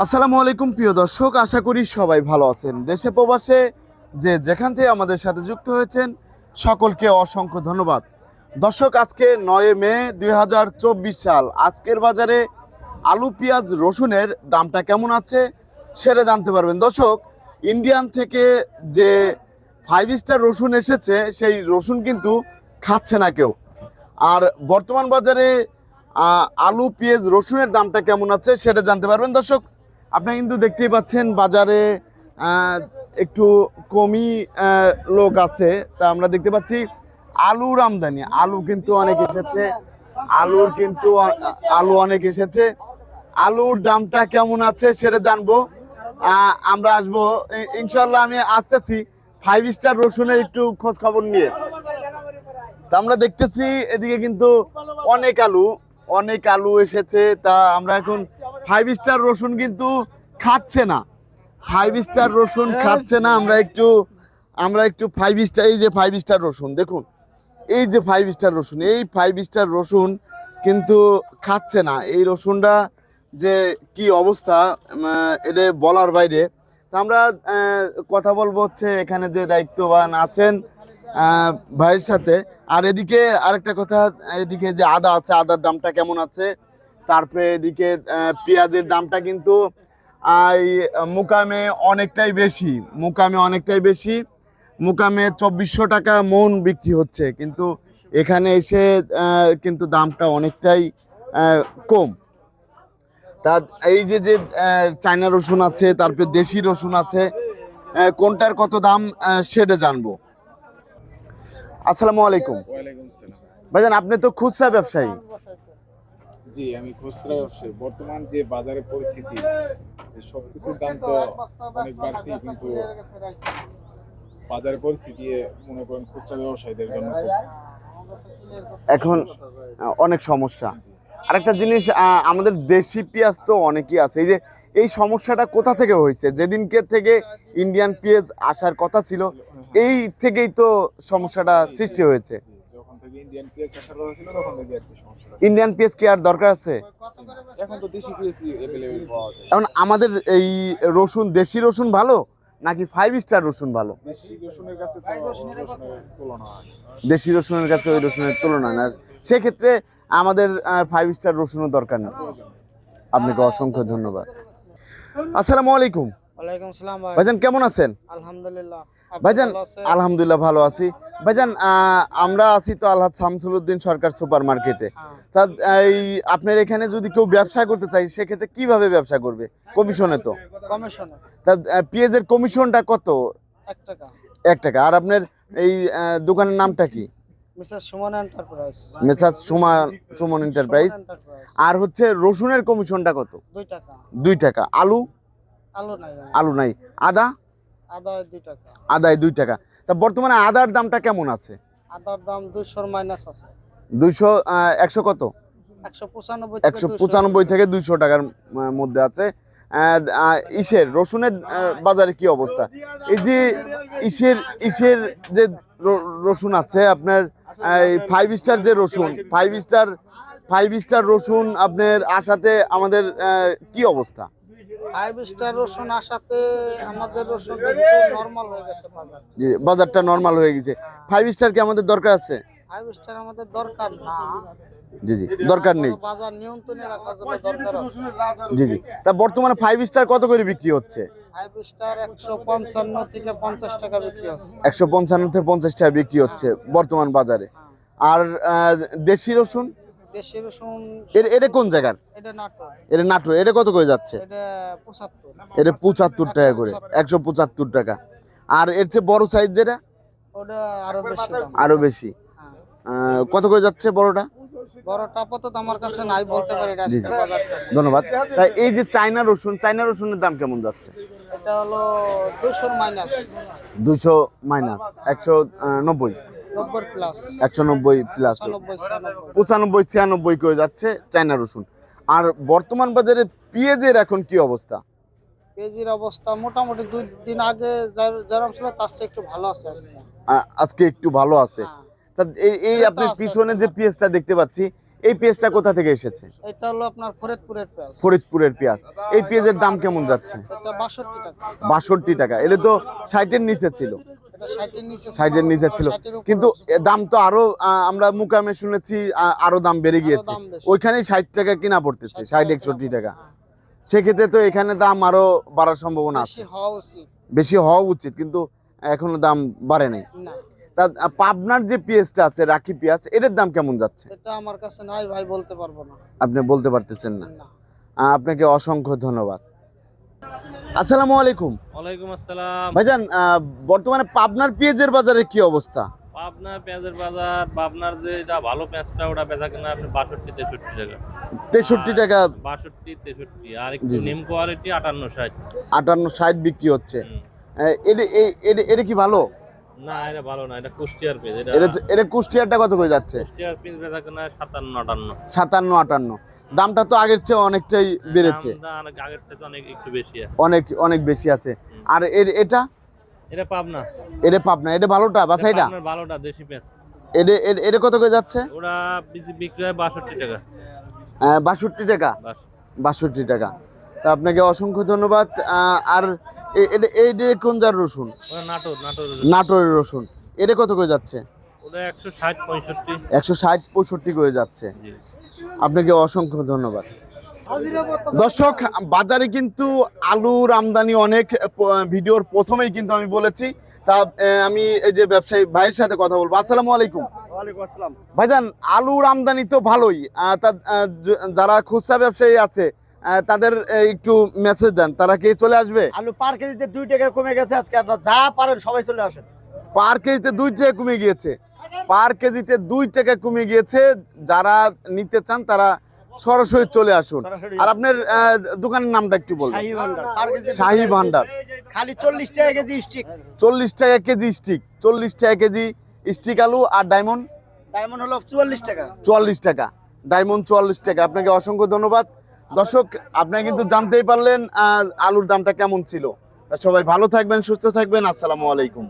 আসসালামু আলাইকুম, প্রিয় দর্শক। আশা করি সবাই ভালো আছেন। দেশে প্রবাসে যে যেখান থেকে আমাদের সাথে যুক্ত হয়েছেন, সকলকে অসংখ্য ধন্যবাদ। দর্শক, আজকে নয় মে দুই হাজার চব্বিশ সাল। আজকের বাজারে আলু, পেঁয়াজ, রসুনের দামটা কেমন আছে সেটা জানতে পারবেন। দর্শক, ইন্ডিয়ান থেকে যে ফাইভ স্টার রসুন এসেছে, সেই রসুন কিন্তু খাচ্ছে না কেউ। আর বর্তমান বাজারে আলু, পেঁয়াজ, রসুনের দামটা কেমন আছে সেটা জানতে পারবেন। দর্শক আপনি কিন্তু দেখতেই পাচ্ছেন বাজারে একটু কমই লোক আছে। তা আমরা দেখতে পাচ্ছি আলুর আমদানি। আলু কিন্তু অনেক এসেছে। আলুর কিন্তু আলু অনেক এসেছে। আলুর দামটা কেমন আছে সেটা জানব। আমরা আসব। ইনশাল্লাহ আমি আসতেছি ফাইভ স্টার রসুনের একটু খোঁজ খবর নিয়ে। তা আমরা দেখতেছি এদিকে কিন্তু অনেক আলু অনেক আলু এসেছে। তা আমরা এখন ফাইভ স্টার রসুন কিন্তু খাচ্ছে না। ফাইভ স্টার রসুন খাচ্ছে না, আমরা একটু আমরা একটু ফাইভ স্টার এই যে ফাইভ স্টার রসুন, দেখুন, এই যে ফাইভ স্টার রসুন, এই ফাইভ স্টার রসুন কিন্তু খাচ্ছে না। এই রসুনটা যে কি অবস্থা এটা বলার বাইরে। তা আমরা কথা বলব হচ্ছে এখানে যে দায়িত্ববান আছেন ভাইয়ের সাথে। আর এদিকে আরেকটা কথা, এদিকে যে আদা আছে, আদার দামটা কেমন আছে? তারপরে এদিকে পেঁয়াজের দামটা কিন্তু মুকামে অনেকটাই বেশি মুকামে অনেকটাই বেশি। মুকামে চব্বিশশো টাকা মন বিক্রি হচ্ছে কিন্তু এখানে এসে কিন্তু দামটা অনেকটাই কম। তা এই যে যে চায়না রসুন আছে তারপরে দেশি রসুন আছে কোনটার কত দাম সেটা জানব। আসসালামু আলাইকুম। ভাইজান আপনি তো খুচরা ব্যবসায়ী। জি আমি খুচরা ব্যবসায়ী। বর্তমান যে বাজারের পরিস্থিতি যে সবকিছুর দাম তো অনেক বাড়তি কিন্তু বাজারের পরিস্থিতি মনে করেন খুচরা ব্যবসায়ীদের জন্য এখন অনেক সমস্যা। আরেকটা জিনিস আহ, আমাদের দেশি পেঁয়াজ তো অনেকই আছে। এই যে এই সমস্যাটা কোথা থেকে হয়েছে? যেদিনকে থেকে ইন্ডিয়ান পেঁয়াজ আসার কথা ছিল এই থেকেই তো সমস্যাটা সৃষ্টি হয়েছে। থেকে ইন্ডিয়ান পেঁয়াজ আসার কথা ছিল তখন থেকে আর কি সমস্যা ইন্ডিয়ান পেঁয়াজ কি আর দরকার আছে? এখন তো দেশি পাওয়া যায়। এখন আমাদের এই রসুন দেশি রসুন ভালো নাকি ফাইভ স্টার রসুন ভালো? দেশি রসুনের কাছে তুলনা দেশি রসুনের কাছে ওই রসুনের তুলনা না। সেক্ষেত্রে আমাদের ফাইভ স্টার রসুনও দরকার নেই। আপনাকে অসংখ্য ধন্যবাদ। আসসালামু আলাইকুম। ওয়ালাইকুম ভাইজান কেমন আছেন? আলহামদুলিল্লাহ। ভাইজান আলহামদুলিল্লাহ ভালো আছি। ভাইজান আমরা আছি তো আলহাজ শামসুলউদ্দিন সরকার সুপার মার্কেটে হ্যাঁ। তা এই আপনার এখানে যদি কেউ ব্যবসা করতে চাই সেক্ষেত্রে কীভাবে ব্যবসা করবে? কমিশনে তো। কমিশনে। তা পেঁয়াজের কমিশনটা কত? এক টাকা। এক টাকা। আর আপনার এই দোকানের নামটা কি? সুমন মেসাজ সুমন সুমন এন্টারপ্রাইজ। আর হচ্ছে রসুনের কমিশনটা কত? দুই টাকা। দুই টাকা। আলু? আলু নাই। আলু নাই। আদা? আদা দুই টাকা। আদায় দুই টাকা। তা বর্তমানে আদার দামটা কেমন আছে? আদার দাম দুইশোর মাইনাস আছে। দুইশো একশো কত? একশো পঁচানব্বই থেকে একশো 200 পঁচানব্বই থেকে দুইশো টাকার মধ্যে আছে। ইসের রসুনের বাজারে কি অবস্থা? এই যে ইসের ইসের যে রসুন আছে আপনার ফাইভ স্টার যে রসুন ফাইভ স্টার ফাইভ স্টার রসুন আপনার আসাতে আমাদের কি অবস্থা? ফাইভ স্টার রসুন আসাতে আমাদের রসুন নর্মাল হয়ে গেছে বাজার। যে বাজারটা নর্মাল হয়ে গেছে। ফাইভ স্টার কি আমাদের দরকার আছে? ফাইভ স্টার আমাদের দরকার না। জি জি দরকার নেই। বাজার নিয়ন্ত্রণে রাখার জন্য দরকার আছে। জি জি। তা বর্তমানে ফাইভ স্টার কত করে বিক্রি হচ্ছে? ফাইভ স্টার একশো পঞ্চান্ন থেকে পঞ্চাশ টাকা বিক্রি একশো পঞ্চান্ন থেকে পঞ্চাশ টাকা বিক্রি হচ্ছে বর্তমান বাজারে। আর দেশি রসুন? দেশি রসুন এটা কোন জায়গার? এটা নাটোর। এটা কত করে যাচ্ছে? এটা 75 টাকা করে। 175 টাকা। আর এর চেয়ে বড় সাইজ যেটা? ওটা আরও বেশি আরও বেশি। হ্যাঁ। কত করে যাচ্ছে বড়টা? বড়টা আপাতত আমার কাছে নাই বলতে পারি ধন্যবাদ। তাই এই যে চায়না রসুন চায়না রসুনের দাম কেমন যাচ্ছে? এটা হলো 200 মাইনাস। 200 মাইনাস 190 একশো নব্বই প্লাস পঁচানব্বই ছিয়ানব্বই করে যাচ্ছে চায়না রসুন। আর বর্তমান বাজারে পেঁয়াজের এখন কি অবস্থা? কেজির অবস্থা মোটামুটি দুই দিন আগে যেরকম ছিল তার চেয়ে একটু ভালো আছে আজকে। আজকে একটু ভালো আছে। হ্যাঁ। তা এই এই আপনি পিছনে যে। পেঁয়াজটা দেখতে পাচ্ছি এই পেঁয়াজটা কোথা থেকে এসেছে? এটা হলো আপনার ফরিদপুরের পেঁয়াজ। ফরিদপুরের পেঁয়াজ। এই পেঁয়াজের দাম কেমন যাচ্ছে? এটা বাষট্টি টাকা। বাষট্টি টাকা। এটা তো ষাটের নিচে ছিল, ষাটের নিচে ছিল কিন্তু দাম তো আরও আমরা মুকামে শুনেছি আরও দাম বেড়ে গিয়েছে। ওইখানেই ষাট টাকা কিনা পড়তেছে ষাট টাকা একষট্টি টাকা। সেক্ষেত্রে তো এখানে দাম আরও বাড়ার সম্ভাবনা আছে। বেশি হওয়া উচিত কিন্তু এখনও দাম বাড়ে নাই। তা পাবনার যে পেঁয়াজটা আছে রাখি পেঁয়াজ এটার দাম কেমন যাচ্ছে? এটা আমার কাছে নাই ভাই বলতে পারব না। আপনি বলতে পারতেছেন না। আপনাকে অসংখ্য ধন্যবাদ। আসসালামু আলাইকুম। ওয়ালাইকুম আসসালাম। ভাইজান বর্তমানে পাবনার পেঁয়াজের বাজারে কি অবস্থা? পাবনা পেঁয়াজের বাজার পাবনার যে এটা ভালো পেঁয়াজটা ওটা বেচা কিনা আপনি বাষট্টি তেষট্টি টাকা। তেষট্টি টাকা। বাষট্টি তেষট্টি আর একটু। নিম কোয়ালিটি আটান্ন ষাট। আটান্ন ষাট বিক্রি হচ্ছে। এটা এ- এটা- এটা কি ভালো? না এটা ভালো না এটা কুষ্টিয়ার পেঁয়াজ এটা এটা এটা কুষ্টিয়ারটা কত করে যাচ্ছে? কুষ্টিয়ার পেঁয়াজ বেচা কিনা সাতান্ন আটান্ন। সাতান্ন আটান্ন। দামটা তো আগের চেয়ে অনেকটাই বেড়েছে। অনেক আগের অনেক একটু বেশি আছে। অনেক অনেক বেশি আছে। আর এর এটা? এটা পাবনা। এটা পাবনা। এটা ভালোটা বাছাইটা? ভালোটা দেশি পেঁয়াজ। এটা এটা কত করে যাচ্ছে? ওরা বিক্রি হয় বাষট্টি টাকা। আহ, বাষট্টি টাকা। বাষট্টি। টাকা। তা আপনাকে অসংখ্য ধন্যবাদ। আর এই যে কোন যার রসুন? নাটোর নাটোর নাটোরের রসুন। এটা কত করে যাচ্ছে? ওটা একশো ষাট পঁয়ষট্টি। একশো ষাট পঁয়ষট্টি করে যাচ্ছে। জি। আপনাকে অসংখ্য ধন্যবাদ। দর্শক বাজারে কিন্তু আলুর আমদানি অনেক ভিডিওর প্রথমেই কিন্তু আমি বলেছি। তা আমি এই যে ব্যবসায়ী ভাইয়ের সাথে কথা বলব। আসসালামু আলাইকুম। ভাইজান আলুর আমদানি তো ভালোই। তা যারা খুচরা ব্যবসায়ী আছে তাদের একটু মেসেজ দেন। তারা কি চলে আসবে? আলু পার কেজিতে দুই টাকা কমে গেছে। আজকে আপনার যা পারেন সবাই চলে আসেন। পার কেজিতে দুই টাকা কমে গিয়েছে। পার কেজিতে দুই টাকা কমে গিয়েছে। যারা নিতে চান তারা সরাসরি চলে আসুন। আর আপনার দোকানের নামটা একটু বলবেন শাহী ভান্ডার। খালি চল্লিশ টাকা কেজি স্টিক চল্লিশ টাকা কেজি স্টিক চল্লিশ টাকা কেজি স্টিক আলু আর ডায়মন্ড ডায়মন্ড হলো চুয়াল্লিশ টাকা। চুয়াল্লিশ টাকা। ডায়মন্ড চুয়াল্লিশ টাকা। আপনাকে অসংখ্য ধন্যবাদ। দর্শক আপনারা কিন্তু জানতেই পারলেন আলুর দামটা কেমন ছিল। সবাই ভালো থাকবেন সুস্থ থাকবেন। আসসালামু আলাইকুম।